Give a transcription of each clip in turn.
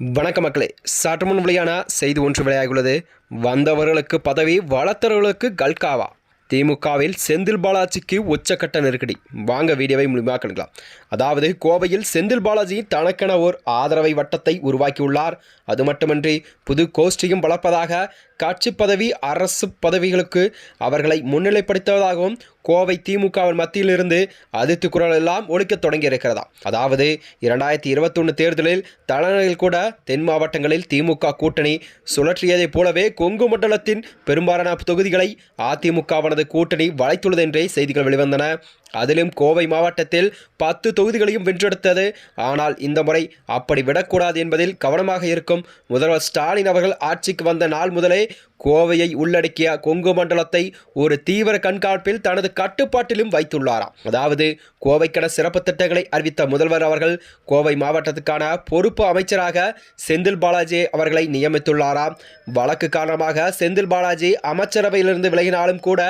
வணக்க மக்களே சற்று முன் வெளியான செய்தி ஒன்று வெளியாகியுள்ளது. வந்தவர்களுக்கு பதவி வளர்த்தவர்களுக்கு கல்காவா? திமுகவில் செந்தில் பாலாஜிக்கு உச்சக்கட்ட நெருக்கடி. வாங்க வீடியோவை முழுமையாக அதாவது கோவையில் செந்தில் பாலாஜி தனக்கென ஓர் ஆதரவை வட்டத்தை உருவாக்கியுள்ளார். அது மட்டுமின்றி புது கோஷ்டியும் வளர்ப்பதாக கட்சி பதவி அரசு பதவிகளுக்கு அவர்களை முன்னிலைப்படுத்துவதாகவும் கோவை திமுகவின் மத்தியிலிருந்து அதிர்த்து குரல் எல்லாம் ஒழிக்கத் தொடங்கி இருக்கிறதா அதாவது இரண்டாயிரத்தி இருபத்தொன்று தேர்தலில் தலைநகரில் கூட தென் மாவட்டங்களில் திமுக கூட்டணி சுழற்றியதைப் போலவே கொங்கு மண்டலத்தின் பெரும்பாலான தொகுதிகளை அதிமுகவானது கூட்டணி வளைத்துள்ளது என்றே செய்திகள் வெளிவந்தன. அதிலும் கோவை மாவட்டத்தில் பத்து தொகுதிகளையும் வென்றெடுத்தது. ஆனால் இந்த முறை அப்படி விடக்கூடாது என்பதில் கவனமாக இருக்கும் முதல்வர் ஸ்டாலின் அவர்கள் ஆட்சிக்கு வந்த நாள் முதலே கோவையை உள்ளடக்கிய கொங்கு மண்டலத்தை ஒரு தீவிர கண்காணிப்பில் தனது கட்டுப்பாட்டிலும் வைத்துள்ளாராம். அதாவது கோவைக்கென சிறப்பு திட்டங்களை அறிவித்த முதல்வர் அவர்கள் கோவை மாவட்டத்துக்கான பொறுப்பு அமைச்சராக செந்தில் பாலாஜி அவர்களை நியமித்துள்ளாராம். வழக்கு காரணமாக செந்தில் பாலாஜி அமைச்சரவையிலிருந்து விலகினாலும் கூட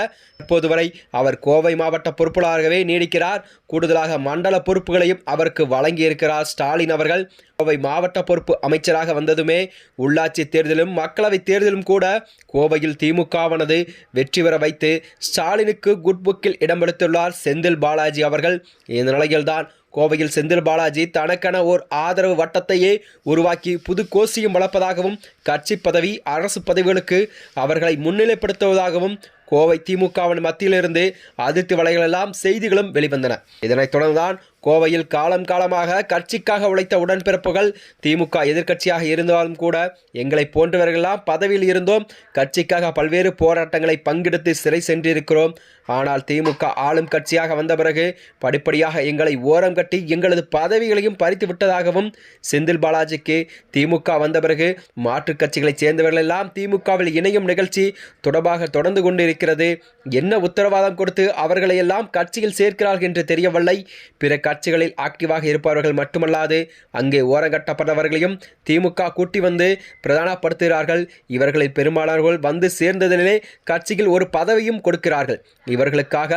இப்போது வரை அவர் கோவை மாவட்ட பொறுப்பாளராகவே நீடிக்கிறார். கூடுதலாக மண்டல பொறுப்புகளையும் அவருக்கு வழங்கியிருக்கிறார் ஸ்டாலின் அவர்கள். கோவை மாவட்ட பொறுப்பு அமைச்சராக வந்ததுமே உள்ளாட்சி தேர்தலும் மக்களவை தேர்தலும் கூட கோவையில் திமுகவானது வெற்றி பெற வைத்து ஸ்டாலினுக்கு குட் புக்கில் இடம்பெடுத்துள்ளார் செந்தில் பாலாஜி அவர்கள். இந்த நிலையில்தான் கோவையில் செந்தில் பாலாஜி தனக்கென ஓர் ஆதரவு வட்டத்தையே உருவாக்கி புது கோஷியும் வளர்ப்பதாகவும் கட்சி பதவி அரசு பதவிகளுக்கு அவர்களை முன்னிலைப்படுத்துவதாகவும் கோவை திமுகவின் மத்தியிலிருந்து அதிர்ச்சி வலைகளெல்லாம் செய்திகளும் வெளிவந்தன. இதனைத் தொடர்ந்துதான் கோவையில் காலம் காலமாக கட்சிக்காக உழைத்த உடன்பிறப்புகள் திமுக எதிர்க்கட்சியாக இருந்தாலும் கூட எங்களை போன்றவர்களெல்லாம் பதவியில் இருந்தோம். கட்சிக்காக பல்வேறு போராட்டங்களை பங்கெடுத்து சிறை சென்றிருக்கிறோம். ஆனால் திமுக ஆளும் கட்சியாக வந்த பிறகு படிப்படியாக எங்களை ஓரம் கட்டி எங்களது பதவிகளையும் பறித்து விட்டதாகவும் செந்தில் பாலாஜிக்கு திமுக வந்த பிறகு மாற்றுக் கட்சிகளைச் சேர்ந்தவர்கள் எல்லாம் திமுகவில் இணையும் நிகழ்ச்சி தொடர்பாக தொடர்ந்து கொண்டிருக்கிறது. என்ன உத்தரவாதம் கொடுத்து அவர்களையெல்லாம் கட்சியில் சேர்க்கிறார்கள் என்று தெரியவில்லை. பிற கட்சிகளில் ஆக்டிவாக இருப்பவர்கள் மட்டுமல்லாது அங்கே ஓரங்கட்டப்பட்டவர்களையும் திமுக கூட்டி வந்து பிரதானப்படுத்துகிறார்கள். இவர்களில் பெரும்பாலானவர்கள் வந்து சேர்ந்ததிலே கட்சியில் ஒரு பதவியும் கொடுக்கிறார்கள். இவர்களுக்காக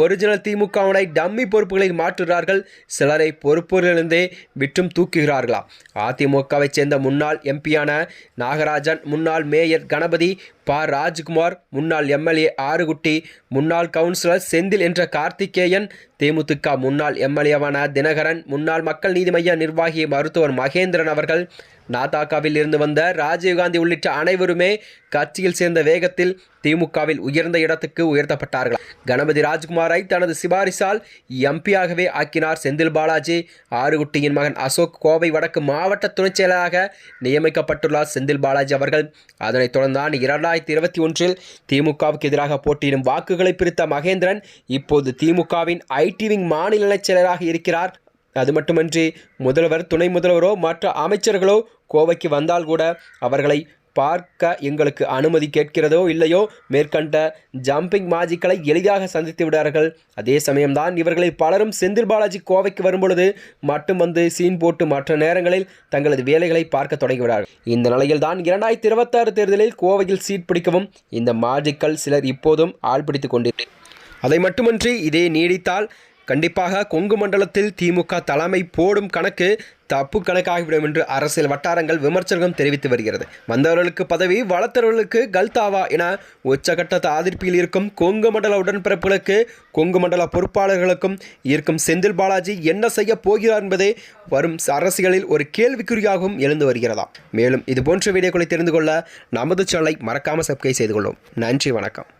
ஒரிஜினல் திமுகவினை டம்மி பொறுப்புகளை மாற்றுகிறார்கள். சிலரை பொறுப்புகளிலிருந்தே விற்றும் தூக்குகிறார்களா அதிமுகவை சேர்ந்த முன்னாள் எம்பியான நாகராஜன் முன்னாள் மேயர் கணபதி ப. ராஜ்குமார் முன்னாள் எம்எல்ஏ ஆறுகுட்டி முன்னாள் கவுன்சிலர் செந்தில் என்ற கார்த்திகேயன் தேமுதிக முன்னாள் எம்எல்ஏவான தினகரன் முன்னாள் மக்கள் நீதி மைய நிர்வாகி மருத்துவர் மகேந்திரன் அவர்கள் நாதாகாவில் இருந்து வந்த ராஜீவ்காந்தி உள்ளிட்ட அனைவருமே கட்சியில் சேர்ந்த வேகத்தில் திமுகவில் உயர்ந்த இடத்துக்கு உயர்த்தப்பட்டார்கள். கணபதி ராஜ்குமாரை தனது சிபாரிசால் எம்பியாகவே ஆக்கினார் செந்தில் பாலாஜி. ஆறுகுட்டியின் மகன் அசோக் கோவை வடக்கு மாவட்ட துணைச் செயலராக நியமிக்கப்பட்டுள்ளார் செந்தில் பாலாஜி அவர்கள். அதனைத் தொடர்ந்தான் இரண்டாயிரத்தி இருபத்தி ஒன்றில் திமுகவுக்கு எதிராக போட்டியிடும் வாக்குகளை பிரித்த மகேந்திரன் இப்போது திமுகவின் ஐடி விங் மாநில செயலராக இருக்கிறார். அது மட்டுமன்றி முதல்வர் துணை முதல்வரோ மற்ற அமைச்சர்களோ கோவைக்கு வந்தால் கூட அவர்களை பார்க்க எங்களுக்கு அனுமதி கேட்கிறதோ இல்லையோ மேற்கண்ட ஜம்பிங் மாஜிக்களை எளிதாக சந்தித்து விடார்கள். அதே சமயம்தான் இவர்களை பலரும் செந்தில் பாலாஜி கோவைக்கு வரும்பொழுது மட்டும் வந்து சீன் போட்டு மற்ற நேரங்களில் தங்களது வேலைகளை பார்க்க தொடங்கிவிடார்கள். இந்த நிலையில் தான் இரண்டாயிரத்தி இருபத்தாறு தேர்தலில் கோவையில் சீட் பிடிக்கவும் இந்த மாஜிக்கள் சிலர் இப்போதும் ஆள் பிடித்து கொண்டிருக்கிறார் அதை மட்டுமன்றி இதே நீடித்தால் கண்டிப்பாக கொங்கு மண்டலத்தில் திமுக தலைமை போடும் கணக்கு தப்பு கணக்காகிவிடும் என்று அரசியல் வட்டாரங்கள் விமர்சனம் தெரிவித்து வருகிறது. வந்தவர்களுக்கு பதவி வளர்த்தவர்களுக்கு கல்தாவா என உச்சகட்ட ஆதிர்ப்பியில் இருக்கும் கொங்கு மண்டல உடன்பிறப்புகளுக்கு கொங்கு மண்டல பொறுப்பாளர்களுக்கும் இருக்கும் செந்தில் பாலாஜி என்ன செய்ய போகிறார் என்பதே வரும் அரசியலில் ஒரு கேள்விக்குறியாகவும் எழுந்து வருகிறதா மேலும் இது போன்ற வீடியோக்களை தெரிந்து கொள்ள நமது சேனலை மறக்காமல் சப்ஸ்கிரைப் செய்து கொள்ளும். நன்றி வணக்கம்.